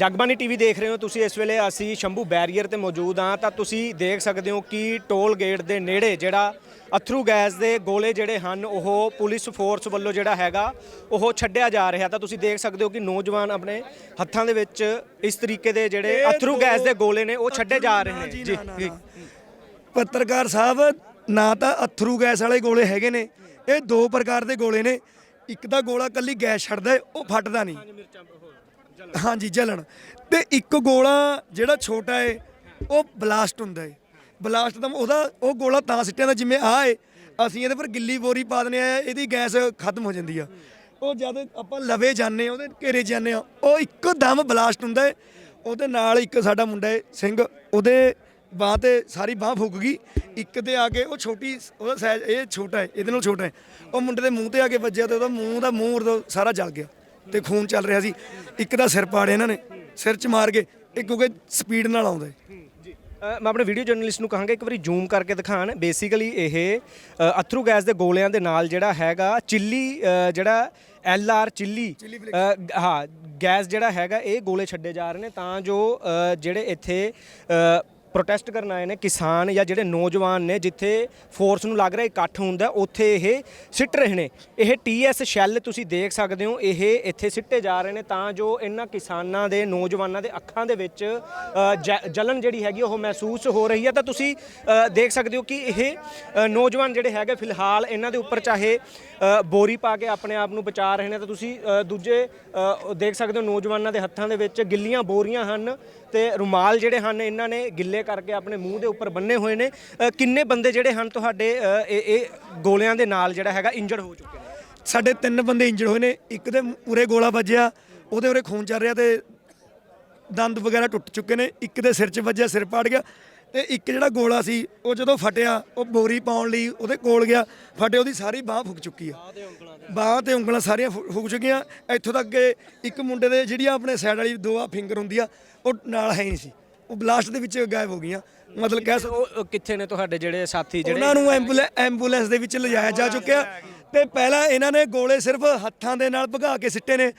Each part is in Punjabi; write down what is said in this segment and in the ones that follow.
ਜਗਬਾਨੀ ਟੀਵੀ ਦੇਖ ਰਹੇ ਹੋ ਤੁਸੀਂ ਇਸ ਵੇਲੇ ਅਸੀਂ ਸ਼ੰਭੂ ਬੈਰੀਅਰ ਤੇ ਮੌਜੂਦ ਹਾਂ ਤਾਂ ਤੁਸੀਂ ਦੇਖ ਸਕਦੇ ਹੋ ਕਿ ਟੋਲ ਗੇਟ ਦੇ ਨੇੜੇ ਜਿਹੜਾ ਅਥਰੂ ਗੈਸ ਦੇ ਗੋਲੇ ਜਿਹੜੇ ਹਨ ਉਹ ਪੁਲਿਸ ਫੋਰਸ ਵੱਲੋਂ ਜਿਹੜਾ ਹੈਗਾ ਉਹ ਛੱਡਿਆ ਜਾ ਰਿਹਾ। ਤਾਂ ਤੁਸੀਂ ਦੇਖ ਸਕਦੇ ਹੋ ਕਿ ਨੌਜਵਾਨ ਆਪਣੇ ਹੱਥਾਂ ਦੇ ਵਿੱਚ ਇਸ ਤਰੀਕੇ ਦੇ ਜਿਹੜੇ ਅਥਰੂ ਦੋ ਗੈਸ ਦੇ ਗੋਲੇ ਨੇ ਉਹ ਛੱਡੇ ਜਾ ਰਹੇ ਨੇ। ਜੀ। ਪੱਤਰਕਾਰ ਸਾਹਿਬ ਨਾ ਤਾਂ ਅਥਰੂ ਗੈਸ ਵਾਲੇ ਗੋਲੇ ਹੈਗੇ ਨੇ ਇਹ ਦੋ ਪ੍ਰਕਾਰ ਦੇ ਗੋਲੇ ਨੇ। ਇੱਕ ਤਾਂ ਗੋਲਾ ਕੱਲੀ ਗੈਸ ਛੱਡਦਾ ਉਹ ਫਟਦਾ ਨਹੀਂ। ਹਾਂਜੀ, ਜਲਣ। ਤੇ ਇੱਕ ਗੋਲਾ ਜਿਹੜਾ ਛੋਟਾ ਹੈ ਉਹ ਬਲਾਸਟ ਹੁੰਦਾ ਹੈ ਬਲਾਸਟ ਦਾ ਉਹਦਾ, ਉਹ ਗੋਲਾ ਤਾਂ ਸਿੱਟਿਆ ਦਾ ਜਿਵੇਂ ਆ ਏ, ਅਸੀਂ ਇਹਦੇ ਪਰ ਗਿੱਲੀ ਬੋਰੀ ਪਾ ਦਿੰਦੇ ਆ, ਇਹਦੀ ਗੈਸ ਖਤਮ ਹੋ ਜਾਂਦੀ ਆ। ਉਹ ਜਦ ਆਪਾਂ ਲਵੇ ਜਾਂਦੇ ਆ, ਉਹਦੇ ਘੇਰੇ ਜਾਂਦੇ ਆ, ਉਹ ਇੱਕੋ ਦਮ ਬਲਾਸਟ ਹੁੰਦਾ ਹੈ ਉਹਦੇ ਨਾਲ ਇੱਕ ਸਾਡਾ ਮੁੰਡਾ ਹੈ ਸਿੰਘ, ਉਹਦੇ ਬਾਹ ਤੇ ਸਾਰੀ ਬਾਹ ਫੁੱਕ ਗਈ। ਇੱਕ ਤੇ ਆ ਕੇ ਉਹ ਛੋਟੀ, ਉਹਦਾ ਸਾਈਜ਼ ਇਹ ਛੋਟਾ ਹੈ ਇਹਦੇ ਨਾਲ ਛੋਟਾ ਹੈ ਉਹ ਮੁੰਡੇ ਦੇ ਮੂੰਹ ਤੇ ਆ ਕੇ ਵੱਜਿਆ ਤੇ ਉਹਦਾ ਮੂੰਹ ਦਾ ਮੂੰਹ ਉਦੋਂ ਸਾਰਾ ਜਲ ਗਿਆ। ਤੇ ਖੂਨ ਚੱਲ ਰਿਹਾ ਸੀ। ਇੱਕ ਦਾ ਸਿਰ ਪਾੜਿਆ ਇਹਨਾਂ ਨੇ ਸਿਰ 'ਚ ਮਾਰ ਕੇ ਇੱਕ ਕਿਉਂਕਿ ਸਪੀਡ ਨਾਲ ਆਉਂਦਾ ਹੈ। ਜੀ। ਅ, ਮੈਂ ਆਪਣੇ ਵੀਡੀਓ ਜਰਨਲਿਸਟ ਨੂੰ ਕਹਾਂਗਾ ਇੱਕ ਵਾਰੀ ਜ਼ੂਮ ਕਰਕੇ ਦਿਖਾਣ। ਬੇਸਿਕਲੀ ਇਹ ਅ, ਅਥਰੂ ਗੈਸ ਦੇ ਗੋਲਿਆਂ ਦੇ ਨਾਲ ਜਿਹੜਾ ਹੈਗਾ ਚਿੱਲੀ ਅ, ਜਿਹੜਾ ਐਲ ਆਰ ਚਿੱਲੀ ਅ, ਗ- ਹਾਂ ਗੈਸ ਜਿਹੜਾ ਹੈਗਾ ਇਹ ਗੋਲੇ ਛੱਡੇ ਜਾ ਰਹੇ ਨੇ। ਤਾਂ ਜੋ ਅ, ਜਿਹੜੇ ਇੱਥੇ ਅ, ਪ੍ਰੋਟੈਸਟ ਕਰਨ ਆਏ ਨੇ ਕਿਸਾਨ ਜਾਂ ਜਿਹੜੇ ਨੌਜਵਾਨ ਨੇ ਜਿੱਥੇ ਫੋਰਸ ਨੂੰ ਲੱਗ ਰਿਹਾ, ਇਕੱਠ ਹੁੰਦਾ ਉੱਥੇ ਇਹ ਸਿੱਟ ਰਹੇ ਨੇ। ਇਹ ਟੀਐਸ ਸ਼ੈੱਲ ਤੁਸੀਂ ਦੇਖ ਸਕਦੇ ਹੋ, ਇਹ ਇੱਥੇ ਸਿੱਟੇ ਜਾ ਰਹੇ ਨੇ ਤਾਂ ਜੋ ਇਹਨਾਂ ਕਿਸਾਨਾਂ ਦੇ, ਨੌਜਵਾਨਾਂ ਦੇ ਅੱਖਾਂ ਦੇ ਵਿੱਚ ਜ- ਜਲਨ ਜਿਹੜੀ ਹੈਗੀ ਉਹ ਮਹਿਸੂਸ ਹੋ ਰਹੀ ਹੈ ਤਾਂ ਤੁਸੀਂ ਦੇਖ ਸਕਦੇ ਹੋ ਕਿ ਇਹ ਨੌਜਵਾਨ ਜਿਹੜੇ ਹੈਗੇ ਫਿਲਹਾਲ ਇਹਨਾਂ ਦੇ ਉੱਪਰ ਚਾਹੇ ਬੋਰੀ ਪਾ ਕੇ ਆਪਣੇ ਆਪ ਨੂੰ ਬਚਾ ਰਹੇ ਨੇ। ਤਾਂ ਤੁਸੀਂ ਦੂਜੇ ਦੇਖ ਸਕਦੇ ਹੋ ਨੌਜਵਾਨਾਂ ਦੇ ਹੱਥਾਂ ਦੇ ਵਿੱਚ ਗਿੱਲੀਆਂ ਬੋਰੀਆਂ ਹਨ। ਤੇ ਰੁਮਾਲ ਜਿਹੜੇ ਹਨ, ਇਹਨਾਂ ਨੇ ਗਿੱਲੇ ਕਰਕੇ ਆਪਣੇ ਮੂੰਹ ਦੇ ਉੱਪਰ ਬੰਨੇ ਹੋਏ ਨੇ। ਕਿੰਨੇ ਬੰਦੇ ਜਿਹੜੇ ਹਨ ਤੁਹਾਡੇ ਇਹ ਇਹ ਗੋਲਿਆਂ ਦੇ ਨਾਲ ਜਿਹੜਾ ਹੈਗਾ ਇੰਜਰਡ ਹੋ ਚੁੱਕੇ ਨੇ? ਸਾਡੇ ਤਿੰਨ ਬੰਦੇ ਇੰਜਰਡ ਹੋਏ ਨੇ। ਇੱਕ ਦੇ ਉਰੇ ਗੋਲਾ ਵੱਜਿਆ, ਉਹਦੇ ਉਰੇ ਖੂਨ ਚੱਲ ਰਿਹਾ ਤੇ ਦੰਦ ਵਗੈਰਾ ਟੁੱਟ ਚੁੱਕੇ ਨੇ। ਇੱਕ ਦੇ ਸਿਰ 'ਚ ਵੱਜਿਆ, ਸਿਰ ਪਾੜ ਗਿਆ। ਤੇ ਇੱਕ ਜਿਹੜਾ ਗੋਲਾ ਸੀ ਉਹ ਜਦੋਂ ਫਟਿਆ ਉਹ ਬੋਰੀ ਪਾਉਣ ਲਈ ਉਹਦੇ ਕੋਲ ਗਿਆ ਫਟੇ ਉਹਦੀ ਸਾਰੀ ਬਾਹ ਫੁੱਕ ਚੁੱਕੀ ਆ। ਬਾਹ ਤੇ ਉਂਗਲਾਂ ਸਾਰੀਆਂ ਫੁ- ਫੁੱਕ ਚੁੱਕੀਆਂ। ਇੱਥੋਂ ਤੱਕ ਕਿ ਇੱਕ ਮੁੰਡੇ ਦੇ ਜਿਹੜੀ ਆ ਆਪਣੇ ਸਾਈਡ ਵਾਲੀ ਦੋ ਆ ਫਿੰਗਰ ਹੁੰਦੀ ਆ ਉਹ ਨਾਲ ਹੈ ਹੀ ਨਹੀਂ ਸੀ। ਉਹ ਬਲਾਸਟ ਦੇ ਵਿੱਚ ਗਾਇਬ ਹੋ ਗਈਆਂ। ਮਤਲਬ ਕਹਿ ਸਕਦੇ ਉਹ ਉਹ ਕਿੱਥੇ ਨੇ ਤੁਹਾਡੇ ਜਿਹੜੇ ਸਾਥੀ ਜਿਹੜੇ ਉਹਨਾਂ ਨੂੰ ਐਂਬੂਲੈਂਸ ਐਂਬੂਲੈਂਸ ਦੇ ਵਿੱਚ ਲਿਜਾਇਆ ਜਾ ਚੁੱਕਿਆ। ਤੇ ਪਹਿਲਾਂ ਇਹਨਾਂ ਨੇ ਗੋਲੇ ਸਿਰਫ ਹੱਥਾਂ ਦੇ ਨਾਲ ਭਗਾ ਕੇ ਸਿੱਟੇ ਨੇ।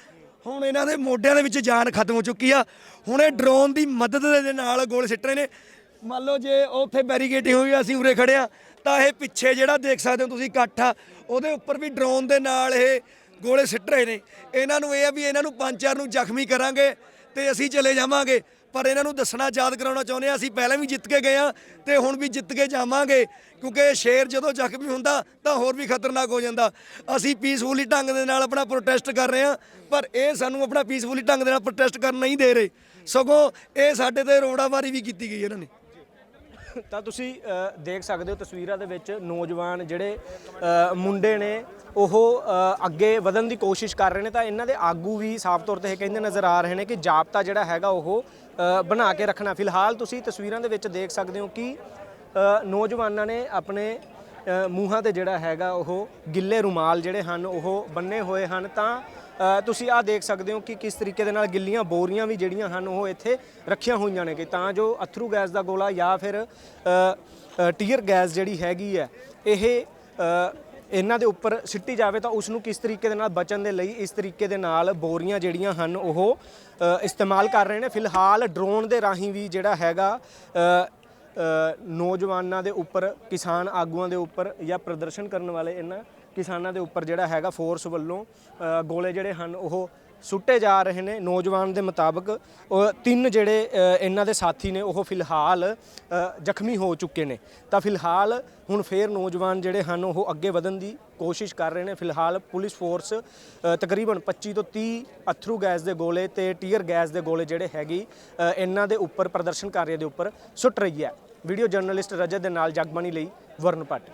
ਹੁਣ ਇਹਨਾਂ ਦੇ ਮੋਢਿਆਂ ਦੇ ਵਿੱਚ ਜਾਨ ਖਤਮ ਹੋ ਚੁੱਕੀ ਆ। ਹੁਣ ਇਹ ਡਰੋਨ ਦੀ ਮਦਦ ਦੇ ਨਾਲ ਗੋਲੇ ਸਿੱਟ ਰਹੇ ਨੇ। ਮੰਨ ਲਓ ਜੇ ਉੱਥੇ ਬੈਰੀਕੇਡਿੰਗ ਹੋਈ, ਅਸੀਂ ਉਰੇ ਖੜੇ ਆ ਤਾਂ ਇਹ ਪਿੱਛੇ ਜਿਹੜਾ ਦੇਖ ਸਕਦੇ ਹੋ ਤੁਸੀਂ ਇਕੱਠ ਆ, ਉਹਦੇ ਉੱਪਰ ਵੀ ਡਰੋਨ ਦੇ ਨਾਲ ਇਹ ਗੋਲੇ ਸਿੱਟ ਰਹੇ ਨੇ। ਇਹਨਾਂ ਨੂੰ ਇਹ ਆ ਵੀ ਇਹਨਾਂ ਨੂੰ ਪੰਜ ਚਾਰ ਨੂੰ ਜ਼ਖਮੀ ਕਰਾਂਗੇ ਤੇ ਅਸੀਂ ਚਲੇ ਜਾਵਾਂਗੇ। ਪਰ ਇਹਨਾਂ ਨੂੰ ਦੱਸਣਾ, ਯਾਦ ਕਰਾਉਣਾ ਚਾਹੁੰਦੇ ਆ ਅਸੀਂ ਪਹਿਲਾਂ ਵੀ ਜਿੱਤ ਕੇ ਗਏ ਆ ਤੇ ਹੁਣ ਵੀ ਜਿੱਤ ਕੇ ਜਾਵਾਂਗੇ। ਕਿਉਂਕਿ ਇਹ ਸ਼ੇਰ ਜਦੋਂ ਜ਼ਖਮੀ ਹੁੰਦਾ, ਤਾਂ ਹੋਰ ਵੀ ਖਤਰਨਾਕ ਹੋ ਜਾਂਦਾ। ਅਸੀਂ ਪੀਸਫੁਲੀ ਢੰਗ ਦੇ ਨਾਲ ਆਪਣਾ ਪ੍ਰੋਟੈਸਟ ਕਰ ਰਹੇ ਆ ਪਰ ਇਹ ਸਾਨੂੰ ਆਪਣਾ ਪੀਸਫੁਲੀ ਢੰਗ ਦੇ ਨਾਲ ਪ੍ਰੋਟੈਸਟ ਕਰਨ ਨਹੀਂ ਦੇ ਰਹੇ। ਸਗੋਂ ਇਹ ਸਾਡੇ ਤੇ ਰੋੜਾਵਾਰੀ ਵੀ ਕੀਤੀ ਗਈ ਇਹਨਾਂ ਨੇ। ਤਾਂ ਤੁਸੀਂ ਦੇਖ ਸਕਦੇ ਹੋ ਤਸਵੀਰਾਂ ਦੇ ਵਿੱਚ ਨੌਜਵਾਨ ਜਿਹੜੇ ਮੁੰਡੇ ਨੇ, ਉਹ ਅੱਗੇ ਵਧਣ ਦੀ ਕੋਸ਼ਿਸ਼ ਕਰ ਰਹੇ ਨੇ। ਤਾਂ ਇਹਨਾਂ ਦੇ ਆਗੂ ਵੀ ਸਾਫ਼ ਤੌਰ ਤੇ ਇਹ ਕਹਿੰਦੇ ਨਜ਼ਰ ਆ ਰਹੇ ਨੇ ਕਿ ਜਾਬਤਾ ਜਿਹੜਾ ਹੈਗਾ ਉਹ ਬਣਾ ਕੇ ਰੱਖਣਾ। ਫਿਲਹਾਲ ਤੁਸੀਂ ਤਸਵੀਰਾਂ ਦੇ ਵਿੱਚ ਦੇਖ ਸਕਦੇ ਹੋ ਕਿ ਨੌਜਵਾਨਾਂ ਨੇ ਆਪਣੇ ਮੂੰਹਾਂ ਤੇ ਜਿਹੜਾ ਹੈਗਾ ਉਹ ਗਿੱਲੇ ਰੁਮਾਲ ਜਿਹੜੇ ਹਨ ਉਹ ਬੰਨੇ ਹੋਏ ਹਨ। ਤਾਂ ਤੁਸੀਂ ਆਹ ਦੇਖ ਸਕਦੇ ਹੋ ਕਿ ਕਿਸ ਤਰੀਕੇ ਦੇ ਨਾਲ ਗਿੱਲੀਆਂ, ਬੋਰੀਆਂ ਵੀ ਜਿਹੜੀਆਂ ਹਨ, ਉਹ ਇੱਥੇ ਰੱਖੀਆਂ ਹੋਈਆਂ ਨੇ ਕਿ ਤਾਂ ਜੋ ਅਥਰੂ ਗੈਸ ਦਾ ਗੋਲਾ ਜਾਂ ਫਿਰ ਟੀਅਰ ਗੈਸ ਜਿਹੜੀ ਹੈਗੀ ਹੈ, ਇਹ ਇਹਨਾਂ ਦੇ ਉੱਪਰ ਸਿੱਟੀ ਜਾਵੇ ਤਾਂ ਉਸ ਨੂੰ ਕਿਸ ਤਰੀਕੇ ਦੇ ਨਾਲ ਬਚਣ ਦੇ ਲਈ ਇਸ ਤਰੀਕੇ ਦੇ ਨਾਲ ਬੋਰੀਆਂ ਜਿਹੜੀਆਂ ਹਨ, ਉਹ ਇਸਤੇਮਾਲ ਕਰ ਰਹੇ ਨੇ। ਫਿਲਹਾਲ ਡਰੋਨ ਦੇ ਰਾਹੀਂ ਵੀ ਜਿਹੜਾ ਹੈਗਾ ਨੌਜਵਾਨਾਂ ਦੇ ਉੱਪਰ, ਕਿਸਾਨ ਆਗੂਆਂ ਦੇ ਉੱਪਰ ਜਾਂ ਪ੍ਰਦਰਸ਼ਨ ਕਰਨ ਵਾਲੇ ਇਹਨਾਂ ਕਿਸਾਨਾਂ ਦੇ ਉੱਪਰ ਜਿਹੜਾ ਹੈਗਾ ਫੋਰਸ ਵੱਲੋਂ ਗੋਲੇ ਜਿਹੜੇ ਹਨ ਉਹ ਸੁੱਟੇ ਜਾ ਰਹੇ ਨੇ ਨੌਜਵਾਨ ਦੇ ਮੁਤਾਬਕ ਤਿੰਨ ਜਿਹੜੇ ਇਹਨਾਂ ਦੇ ਸਾਥੀ ਨੇ, ਉਹ ਫਿਲਹਾਲ ਜ਼ਖਮੀ ਹੋ ਚੁੱਕੇ ਨੇ। ਤਾਂ ਫਿਲਹਾਲ ਹੁਣ ਫੇਰ ਨੌਜਵਾਨ ਜਿਹੜੇ ਹਨ, ਉਹ ਅੱਗੇ ਵਧਣ ਦੀ ਕੋਸ਼ਿਸ਼ ਕਰ ਰਹੇ ਨੇ। ਫਿਲਹਾਲ ਪੁਲਿਸ ਫੋਰਸ ਤਕਰੀਬਨ 25 ਤੋਂ 30 ਅਥਰੂ ਗੈਸ ਦੇ ਗੋਲੇ ਤੇ ਟੀਅਰ ਗੈਸ ਦੇ ਗੋਲੇ ਜਿਹੜੇ ਹੈਗੀ ਇਹਨਾਂ ਦੇ ਉੱਪਰ ਪ੍ਰਦਰਸ਼ਨਕਾਰੀਆਂ ਦੇ ਉੱਪਰ ਸੁੱਟ ਰਹੀ ਹੈ। ਵੀਡੀਓ ਜਰਨਲਿਸਟ ਰਜਤ ਦੇ ਨਾਲ ਜਗਬਾਣੀ ਲਈ ਵਰਨ ਭੱਟ।